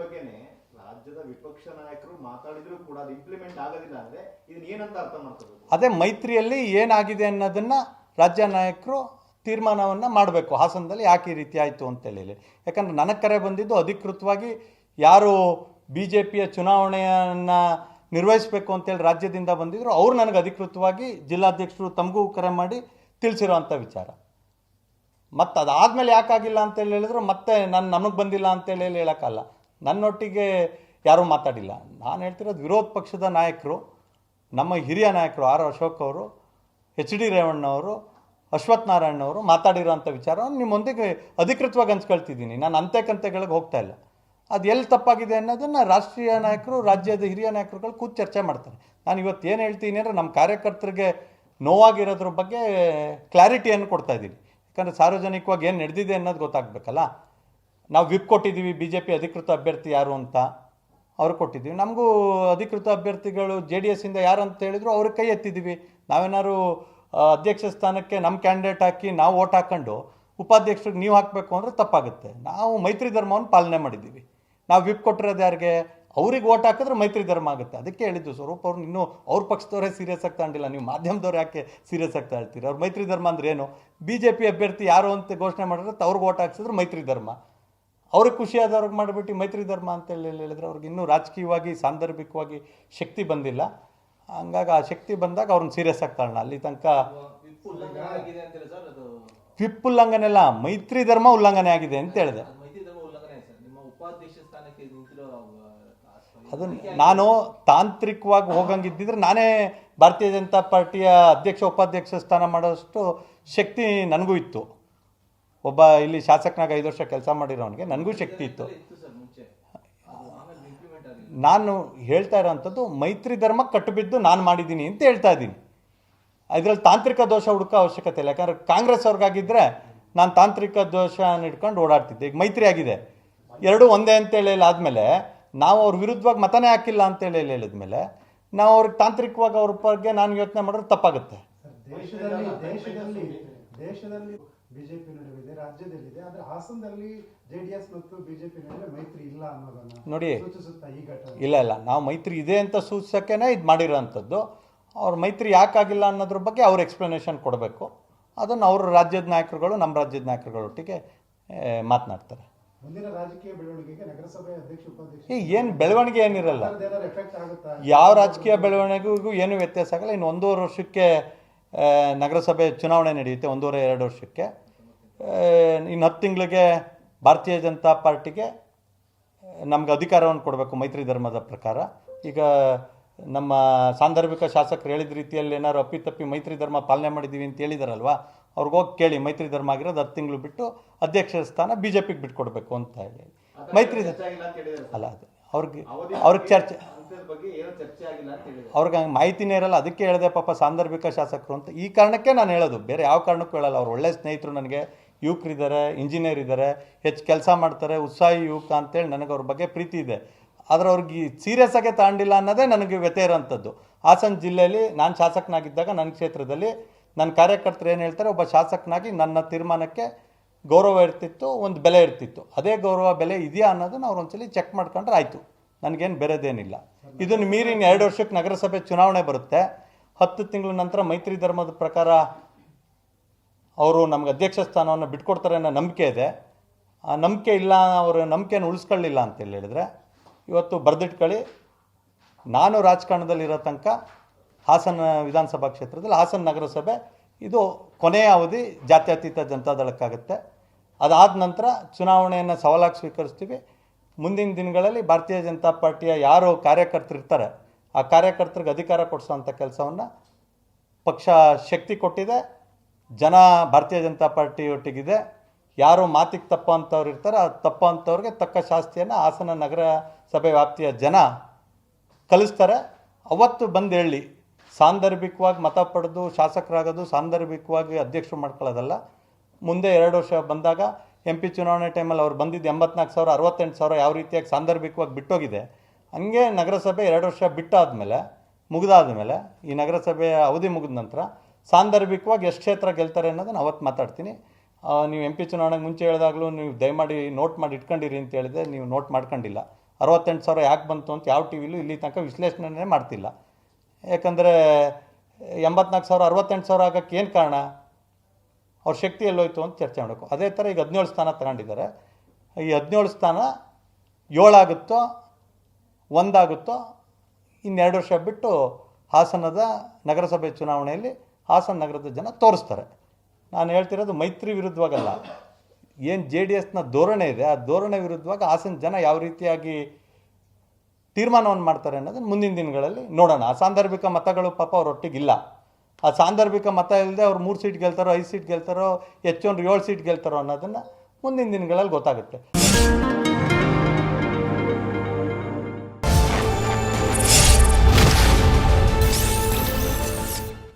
ಬಗ್ಗೆನೆ ರಾಜ್ಯದ ವಿಪಕ್ಷ ನಾಯಕರು ಮಾತಾಡಿದ್ರು ಕೂಡ ಅದು ಇಂಪ್ಲಿಮೆಂಟ್ ಆಗೋದಿಲ್ಲ ಅಂದ್ರೆ ಇದನ್ನ ಏನಂತ ಅರ್ಥ ಮಾಡ್ಕೋಬೇಕು? ಅದೇ ಮೈತ್ರಿಯಲ್ಲಿ ಏನಾಗಿದೆ ಅನ್ನೋದನ್ನ ರಾಜ್ಯ ನಾಯಕರು ತೀರ್ಮಾನವನ್ನ ಮಾಡಬೇಕು. ಹಾಸನದಲ್ಲಿ ಯಾಕೆ ಈ ರೀತಿ ಆಯಿತು ಅಂತೇಳಿ ಯಾಕಂದ್ರೆ ನನಗೆ ಕರೆ ಬಂದಿದ್ದು ಅಧಿಕೃತವಾಗಿ ಯಾರು ಬಿ ಜೆ ಪಿಯ ಚುನಾವಣೆಯನ್ನು ನಿರ್ವಹಿಸಬೇಕು ಅಂತೇಳಿ ರಾಜ್ಯದಿಂದ ಬಂದಿದ್ರು. ಅವ್ರು ನನಗೆ ಅಧಿಕೃತವಾಗಿ ಜಿಲ್ಲಾಧ್ಯಕ್ಷರು ತಮಗೂ ಕರೆ ಮಾಡಿ ತಿಳಿಸಿರೋವಂಥ ವಿಚಾರ. ಮತ್ತು ಅದಾದಮೇಲೆ ಯಾಕಾಗಿಲ್ಲ ಅಂತೇಳಿ ಹೇಳಿದ್ರು. ಮತ್ತೆ ನಾನು ನಮಗೆ ಬಂದಿಲ್ಲ ಅಂತೇಳಿ ಹೇಳಿ ಹೇಳೋಕ್ಕಲ್ಲ ನನ್ನೊಟ್ಟಿಗೆ ಯಾರೂ ಮಾತಾಡಿಲ್ಲ. ನಾನು ಹೇಳ್ತಿರೋದು ವಿರೋಧ ಪಕ್ಷದ ನಾಯಕರು, ನಮ್ಮ ಹಿರಿಯ ನಾಯಕರು ಆರ್ ಅಶೋಕ್ ಅವರು, ಎಚ್ ಡಿ ರೇವಣ್ಣವರು, ಅಶ್ವಥ್ ನಾರಾಯಣ್ ಅವರು ಮಾತಾಡಿರೋಂಥ ವಿಚಾರವನ್ನು ನಿಮ್ಮೊಂದಿಗೆ ಅಧಿಕೃತವಾಗಿ ಹಂಚ್ಕೊಳ್ತಿದ್ದೀನಿ. ನಾನು ಅಂತೆ ಕಂತೆಗಳಿಗೆ ಹೋಗ್ತಾ ಇಲ್ಲ. ಅದು ಎಲ್ಲಿ ತಪ್ಪಾಗಿದೆ ಅನ್ನೋದನ್ನು ರಾಷ್ಟ್ರೀಯ ನಾಯಕರು, ರಾಜ್ಯದ ಹಿರಿಯ ನಾಯಕರುಗಳು ಕೂತು ಚರ್ಚೆ ಮಾಡ್ತಾರೆ. ನಾನು ಇವತ್ತು ಏನು ಹೇಳ್ತೀನಿ ಅಂದರೆ ನಮ್ಮ ಕಾರ್ಯಕರ್ತರಿಗೆ ನೋವಾಗಿರೋದ್ರ ಬಗ್ಗೆ ಕ್ಲಾರಿಟಿಯನ್ನು ಕೊಡ್ತಾ ಇದ್ದೀನಿ. ಯಾಕಂದರೆ ಸಾರ್ವಜನಿಕವಾಗಿ ಏನು ನಡೆದಿದೆ ಅನ್ನೋದು ಗೊತ್ತಾಗಬೇಕಲ್ಲ? ನಾವು ವಿಪ್ ಕೊಟ್ಟಿದ್ದೀವಿ ಬಿ ಜೆ ಪಿ ಅಧಿಕೃತ ಅಭ್ಯರ್ಥಿ ಯಾರು ಅಂತ. ಅವ್ರು ಕೊಟ್ಟಿದ್ದೀವಿ. ನಮಗೂ ಅಧಿಕೃತ ಅಭ್ಯರ್ಥಿಗಳು ಜೆ ಡಿ ಎಸ್ಸಿಂದ ಯಾರು ಅಂತ ಹೇಳಿದ್ರು ಅವ್ರಿಗೆ ಕೈ ಎತ್ತಿದ್ದೀವಿ. ನಾವೇನಾದ್ರು ಅಧ್ಯಕ್ಷ ಸ್ಥಾನಕ್ಕೆ ನಮ್ಮ ಕ್ಯಾಂಡಿಡೇಟ್ ಹಾಕಿ ನಾವು ಓಟ್ ಹಾಕ್ಕೊಂಡು ಉಪಾಧ್ಯಕ್ಷರಿಗೆ ನೀವು ಹಾಕಬೇಕು ಅಂದರೆ ತಪ್ಪಾಗುತ್ತೆ. ನಾವು ಮೈತ್ರಿ ಧರ್ಮವನ್ನು ಪಾಲನೆ ಮಾಡಿದ್ದೀವಿ. ನಾವು ವಿಪ್ ಕೊಟ್ಟಿರೋದು ಯಾರಿಗೆ? ಅವ್ರಿಗೆ ಓಟ್ ಹಾಕಿದ್ರೆ ಮೈತ್ರಿ ಧರ್ಮ ಆಗುತ್ತೆ. ಅದಕ್ಕೆ ಹೇಳಿದ್ದು ಸ್ವರೂಪ್ ಅವ್ರು ಇನ್ನೂ ಅವ್ರ ಪಕ್ಷದವರೇ ಸೀರಿಯಸ್ ಆಗ್ತಾ ತಗೊಂಡಿಲ್ಲ. ನೀವು ಮಾಧ್ಯಮದವ್ರು ಯಾಕೆ ಸೀರಿಯಸ್ ಆಗ್ತಾ ಇರ್ತೀರಿ ಅವ್ರು ಮೈತ್ರಿ ಧರ್ಮ ಅಂದ್ರೆ ಏನು? ಬಿ ಜೆ ಪಿ ಅಭ್ಯರ್ಥಿ ಯಾರು ಅಂತ ಘೋಷಣೆ ಮಾಡಿದ್ರೆ ಅವ್ರಿಗೆ ಓಟ್ ಹಾಕ್ಸಿದ್ರೆ ಮೈತ್ರಿ ಧರ್ಮ. ಅವ್ರಿಗೆ ಖುಷಿಯಾದವ್ರಿಗೆ ಮಾಡಿಬಿಟ್ಟು ಮೈತ್ರಿ ಧರ್ಮ ಅಂತ ಹೇಳಿ ಹೇಳಿದ್ರೆ ಅವ್ರಿಗೆ ಇನ್ನೂ ರಾಜಕೀಯವಾಗಿ, ಸಾಂದರ್ಭಿಕವಾಗಿ ಶಕ್ತಿ ಬಂದಿಲ್ಲ. ಹಂಗಾಗಿ ಆ ಶಕ್ತಿ ಬಂದಾಗ ಅವ್ರನ್ನ ಸೀರಿಯಸ್ ಆಗ್ತಾಳಣ ಅಲ್ಲಿ ತನಕ ವಿಪ್ ಉಲ್ಲಂಘನೆ ಅಂತೇಳಿ ಅಲ್ಲ, ಮೈತ್ರಿ ಧರ್ಮ ಉಲ್ಲಂಘನೆ ಆಗಿದೆ ಅಂತ ಹೇಳಿದೆ. ಅದನ್ನು ನಾನು ತಾಂತ್ರಿಕವಾಗಿ ಹೋಗಂಗಿದ್ದಿದ್ರೆ ನಾನೇ ಭಾರತೀಯ ಜನತಾ ಪಾರ್ಟಿಯ ಅಧ್ಯಕ್ಷ, ಉಪಾಧ್ಯಕ್ಷ ಸ್ಥಾನ ಮಾಡೋಷ್ಟು ಶಕ್ತಿ ನನಗೂ ಇತ್ತು. ಒಬ್ಬ ಇಲ್ಲಿ ಶಾಸಕನಾಗ ಐದು ವರ್ಷ ಕೆಲಸ ಮಾಡಿರೋನಿಗೆ ನನಗೂ ಶಕ್ತಿ ಇತ್ತು. ನಾನು ಹೇಳ್ತಾ ಇರೋವಂಥದ್ದು ಮೈತ್ರಿ ಧರ್ಮ ಕಟ್ಟುಬಿದ್ದು ನಾನು ಮಾಡಿದ್ದೀನಿ ಅಂತ ಹೇಳ್ತಾ ಇದ್ದೀನಿ. ಇದರಲ್ಲಿ ತಾಂತ್ರಿಕ ದೋಷ ಹುಡುಕೋ ಅವಶ್ಯಕತೆ ಇಲ್ಲ. ಯಾಕಂದ್ರೆ ಕಾಂಗ್ರೆಸ್ ಅವ್ರಿಗಾಗಿದ್ದರೆ ನಾನು ತಾಂತ್ರಿಕ ದೋಷ ಇಟ್ಕೊಂಡು ಓಡಾಡ್ತಿದ್ದೆ. ಈಗ ಮೈತ್ರಿ ಆಗಿದೆ. ಎರಡೂ ಒಂದೇ ಅಂತೇಳಿ ಆದಮೇಲೆ ನಾವು ಅವ್ರ ವಿರುದ್ಧವಾಗಿ ಮತನೇ ಹಾಕಿಲ್ಲ ಅಂತೇಳಿ ಹೇಳಿದ್ಮೇಲೆ ನಾವು ಅವ್ರಿಗೆ ತಾಂತ್ರಿಕವಾಗಿ ಅವ್ರ ಬಗ್ಗೆ ನಾನು ಯೋಚನೆ ಮಾಡಿದ್ರೆ ತಪ್ಪಾಗುತ್ತೆ. ದೇಶದಲ್ಲಿ ಬಿಜೆಪಿ ನಡುವಿದೆ ರಾಜ್ಯದಲ್ಲಿದೆ ಆದ್ರೆ ಹಾಸನದಲ್ಲಿ ಜೆಡಿಎಸ್ ಮತ್ತು ಬಿಜೆಪಿ ನಡುವೆ ಮೈತ್ರಿ ಇಲ್ಲ ಅನ್ನೋದನ್ನ ನೋಡಿ. ಸೂಚಿಸುತ್ತಾ ಈ ಘಟನೆ. ಇಲ್ಲ ಇಲ್ಲ. ನಾವು ಮೈತ್ರಿ ಇದೆ ಅಂತ ಸೂಚಿಸೋಕ್ಕೇನೆ ಇದು ಮಾಡಿರೋವಂಥದ್ದು ಅವ್ರ ಮೈತ್ರಿ ಯಾಕಾಗಿಲ್ಲ ಅನ್ನೋದ್ರ ಬಗ್ಗೆ ಅವ್ರ ಎಕ್ಸ್ಪ್ಲನೇಷನ್ ಕೊಡಬೇಕು. ಅದನ್ನು ಅವ್ರ ರಾಜ್ಯದ ನಾಯಕರುಗಳು ನಮ್ಮ ರಾಜ್ಯದ ನಾಯಕರುಗಳೊಟ್ಟಿಗೆ ಮಾತನಾಡ್ತಾರೆ. ಮುಂದಿನ ರಾಜಕೀಯ ಬೆಳವಣಿಗೆಗೆ ನಗರಸಭೆ ಅಧ್ಯಕ್ಷ ಉಪಾಧ್ಯಕ್ಷ ಈ ಏನು ಬೆಳವಣಿಗೆ ಏನಿರಲ್ಲ. ಯಾವ ರಾಜಕೀಯ ಬೆಳವಣಿಗೆಗೂ ಏನು ವ್ಯತ್ಯಾಸ ಆಗಲ್ಲ. ಇನ್ನು ಒಂದೂವರೆ ವರ್ಷಕ್ಕೆ ನಗರಸಭೆ ಚುನಾವಣೆ ನಡೆಯುತ್ತೆ ಒಂದೂವರೆ ಎರಡು ವರ್ಷಕ್ಕೆ. ಇನ್ನು ಹತ್ತು ತಿಂಗಳಿಗೆ ಭಾರತೀಯ ಜನತಾ ಪಾರ್ಟಿಗೆ ನಮ್ಗೆ ಅಧಿಕಾರವನ್ನು ಕೊಡಬೇಕು ಮೈತ್ರಿ ಧರ್ಮದ ಪ್ರಕಾರ. ಈಗ ನಮ್ಮ ಸಾಂದರ್ಭಿಕ ಶಾಸಕರು ಹೇಳಿದ ರೀತಿಯಲ್ಲಿ ಏನಾದ್ರು ಅಪ್ಪಿತಪ್ಪಿ ಮೈತ್ರಿ ಧರ್ಮ ಪಾಲನೆ ಮಾಡಿದ್ದೀವಿ ಅಂತ ಹೇಳಿದಾರಲ್ವ, ಅವ್ರಿಗೆ ಹೋಗಿ ಕೇಳಿ ಮೈತ್ರಿ ಧರ್ಮ ಆಗಿರೋದು ಹತ್ತು ತಿಂಗಳು ಬಿಟ್ಟು ಅಧ್ಯಕ್ಷ ಸ್ಥಾನ ಬಿ ಜೆ ಪಿಗೆ ಬಿಟ್ಕೊಡ್ಬೇಕು ಅಂತ ಹೇಳಿ. ಮೈತ್ರಿ ಅಲ್ಲ, ಅದು ಅವ್ರಿಗೆ ಅವ್ರಿಗೆ ಚರ್ಚೆ ಅವ್ರಿಗೆ ಹಂಗೆ ಮಾಹಿತಿನೇ ಇರಲ್ಲ ಅದಕ್ಕೆ ಹೇಳಿದೆ ಪಾಪ ಸಾಂದರ್ಭಿಕ ಶಾಸಕರು ಅಂತ. ಈ ಕಾರಣಕ್ಕೆ ನಾನು ಹೇಳೋದು ಬೇರೆ ಯಾವ ಕಾರಣಕ್ಕೂ ಹೇಳಲ್ಲ. ಅವ್ರು ಒಳ್ಳೆ ಸ್ನೇಹಿತರು ನನಗೆ ಯುವಕರಿದ್ದಾರೆ ಇಂಜಿನಿಯರ್ ಇದ್ದಾರೆ ಹೆಚ್ಚು ಕೆಲಸ ಮಾಡ್ತಾರೆ ಉತ್ಸಾಹಿ ಯುವಕ ಅಂತೇಳಿ ನನಗೆ ಅವ್ರ ಬಗ್ಗೆ ಪ್ರೀತಿ ಇದೆ. ಆದರೆ ಅವ್ರಿಗೆ ಸೀರಿಯಸ್ ಆಗೇ ತಗೊಂಡಿಲ್ಲ ಅನ್ನೋದೇ ನನಗೆ ವ್ಯತ್ಯ ಇರೋಂಥದ್ದು. ಹಾಸನ ಜಿಲ್ಲೆಯಲ್ಲಿ ನಾನು ಶಾಸಕನಾಗಿದ್ದಾಗ ನನ್ನ ಕ್ಷೇತ್ರದಲ್ಲಿ ನನ್ನ ಕಾರ್ಯಕರ್ತರು ಏನು ಹೇಳ್ತಾರೆ ಒಬ್ಬ ಶಾಸಕನಾಗಿ ನನ್ನ ತೀರ್ಮಾನಕ್ಕೆ ಗೌರವ ಇರ್ತಿತ್ತು, ಒಂದು ಬೆಲೆ ಇರ್ತಿತ್ತು. ಅದೇ ಗೌರವ ಬೆಲೆ ಇದೆಯಾ ಅನ್ನೋದನ್ನ ಅವ್ರು ಒಂದ್ಸಲಿ ಚೆಕ್ ಮಾಡ್ಕೊಂಡ್ರೆ ಆಯಿತು. ನನಗೇನು ಬೇರೆದೇನಿಲ್ಲ. ಇದನ್ನು ಮೀರಿ ಇನ್ನು ಎರಡು ವರ್ಷಕ್ಕೆ ನಗರಸಭೆ ಚುನಾವಣೆ ಬರುತ್ತೆ. ಹತ್ತು ತಿಂಗಳ ನಂತರ ಮೈತ್ರಿ ಧರ್ಮದ ಪ್ರಕಾರ ಅವರು ನಮ್ಗೆ ಅಧ್ಯಕ್ಷ ಸ್ಥಾನವನ್ನು ಬಿಟ್ಕೊಡ್ತಾರೆ ಅನ್ನೋ ನಂಬಿಕೆ ಇದೆ. ಆ ನಂಬಿಕೆ ಇಲ್ಲ, ಅವರು ನಂಬಿಕೆಯನ್ನು ಉಳಿಸ್ಕೊಳ್ಳಿಲ್ಲ ಅಂತೇಳಿ ಹೇಳಿದ್ರೆ, ಇವತ್ತು ಬರೆದಿಟ್ಕೊಳ್ಳಿ, ನಾನು ರಾಜಕಾರಣದಲ್ಲಿರೋ ತನಕ ಹಾಸನ ವಿಧಾನಸಭಾ ಕ್ಷೇತ್ರದಲ್ಲಿ, ಹಾಸನ ನಗರಸಭೆ ಇದು ಕೊನೆಯ ಅವಧಿ ಜಾತ್ಯತೀತ ಜನತಾದಳಕ್ಕಾಗುತ್ತೆ ಅದಾದ ನಂತರ ಚುನಾವಣೆಯನ್ನು ಸವಾಲಾಗಿ ಸ್ವೀಕರಿಸ್ತೀವಿ. ಮುಂದಿನ ದಿನಗಳಲ್ಲಿ ಭಾರತೀಯ ಜನತಾ ಪಾರ್ಟಿಯ ಯಾರು ಕಾರ್ಯಕರ್ತರು ಇರ್ತಾರೆ, ಆ ಕಾರ್ಯಕರ್ತರಿಗೆ ಅಧಿಕಾರ ಕೊಡಿಸೋವಂಥ ಕೆಲಸವನ್ನು ಪಕ್ಷ ಶಕ್ತಿ ಕೊಟ್ಟಿದೆ, ಜನ ಭಾರತೀಯ ಜನತಾ ಪಾರ್ಟಿ ಒಟ್ಟಿಗಿದೆ ಯಾರು ಮಾತಿಗೆ ತಪ್ಪ ಅಂತವ್ರು ಇರ್ತಾರೆ, ಆ ತಪ್ಪ ಅಂತವ್ರಿಗೆ ತಕ್ಕ ಶಾಸ್ತಿಯನ್ನು ಹಾಸನ ನಗರ ಸಭೆ ವ್ಯಾಪ್ತಿಯ ಜನ ಕಲಿಸ್ತಾರೆ. ಅವತ್ತು ಬಂದು ಹೇಳಿ, ಸಾಂದರ್ಭಿಕವಾಗಿ ಮತ ಪಡೆದು ಶಾಸಕರಾಗೋದು ಸಾಂದರ್ಭಿಕವಾಗಿ ಅಧ್ಯಕ್ಷರು ಮಾಡ್ಕೊಳ್ಳೋದಲ್ಲ ಮುಂದೆ ಎರಡು ವರ್ಷ ಬಂದಾಗ ಎಂ ಪಿ ಚುನಾವಣೆ ಟೈಮಲ್ಲಿ ಅವ್ರು ಬಂದಿದ್ದು ಎಂಬತ್ನಾಲ್ಕು ಸಾವಿರ, ಅರವತ್ತೆಂಟು ಸಾವಿರ ಯಾವ ರೀತಿಯಾಗಿ ಸಾಂದರ್ಭಿಕವಾಗಿ ಬಿಟ್ಟೋಗಿದೆ. ಹಂಗೆ ನಗರಸಭೆ ಎರಡು ವರ್ಷ ಬಿಟ್ಟಾದ್ಮೇಲೆ, ಮುಗಿದಾದ್ಮೇಲೆ, ಈ ನಗರಸಭೆಯ ಅವಧಿ ಮುಗಿದ ನಂತರ ಸಾಂದರ್ಭಿಕವಾಗಿ ಎಷ್ಟು ಕ್ಷೇತ್ರ ಗೆಲ್ತಾರೆ ಅನ್ನೋದನ್ನು ಅವತ್ತು ಮಾತಾಡ್ತೀನಿ. ನೀವು ಎಂ ಪಿ ಚುನಾವಣೆಗೆ ಮುಂಚೆ ಹೇಳಿದಾಗಲೂ ನೀವು ದಯಮಾಡಿ ನೋಟ್ ಮಾಡಿ ಇಟ್ಕೊಂಡಿರಿ ಅಂತ ಹೇಳಿದೆ ನೀವು ನೋಟ್ ಮಾಡ್ಕೊಂಡಿಲ್ಲ. ಅರವತ್ತೆಂಟು ಸಾವಿರ ಯಾಕೆ ಬಂತು ಅಂತ ಯಾವ ಟಿ ವಿಲೂ ಇಲ್ಲಿ ತನಕ ವಿಶ್ಲೇಷಣೆ ಮಾಡ್ತಿಲ್ಲ. ಯಾಕಂದರೆ ಎಂಬತ್ನಾಲ್ಕು ಸಾವಿರ, ಅರವತ್ತೆಂಟು ಸಾವಿರ ಆಗಕ್ಕೆ ಏನು ಕಾರಣ? ಅವ್ರ ಶಕ್ತಿ ಎಲ್ಲೋಯ್ತು ಅಂತ ಚರ್ಚೆ ಮಾಡಬೇಕು. ಅದೇ ಥರ ಈಗ ಹದಿನೇಳು ಸ್ಥಾನ ತಗೊಂಡಿದ್ದಾರೆ. ಈ ಹದಿನೇಳು ಸ್ಥಾನ ಏಳಾಗುತ್ತೋ, ಒಂದಾಗುತ್ತೋ, ಇನ್ನೆರಡು ವರ್ಷ ಬಿಟ್ಟು ಹಾಸನದ ನಗರಸಭೆ ಚುನಾವಣೆಯಲ್ಲಿ ಹಾಸನ ನಗರದ ಜನ ತೋರಿಸ್ತಾರೆ. ನಾನು ಹೇಳ್ತಿರೋದು ಮೈತ್ರಿ ವಿರುದ್ಧವಾಗಲ್ಲ. ಏನು ಜೆ ಡಿ ಎಸ್ನ ಧೋರಣೆ ಇದೆ, ಆ ಧೋರಣೆ ವಿರುದ್ಧವಾಗಿ ಹಾಸನ ಜನ ಯಾವ ರೀತಿಯಾಗಿ ತೀರ್ಮಾನವನ್ನು ಮಾಡ್ತಾರೆ ಅನ್ನೋದನ್ನು ಮುಂದಿನ ದಿನಗಳಲ್ಲಿ ನೋಡೋಣ. ಆ ಸಾಂದರ್ಭಿಕ ಮತಗಳು ಪಾಪ ಅವರೊಟ್ಟಿಗಿಲ್ಲ. ಆ ಸಾಂದರ್ಭಿಕ ಮತ ಇಲ್ಲದೆ ಅವ್ರು ಮೂರು ಸೀಟ್ ಗೆಲ್ತಾರೋ, ಐದು ಸೀಟ್ ಗೆಲ್ತಾರೋ ಹೆಚ್ಚೊಂದು ಏಳು ಸೀಟ್ ಗೆಲ್ತಾರೋ ಅನ್ನೋದನ್ನು ಮುಂದಿನ ದಿನಗಳಲ್ಲಿ ಗೊತ್ತಾಗುತ್ತೆ.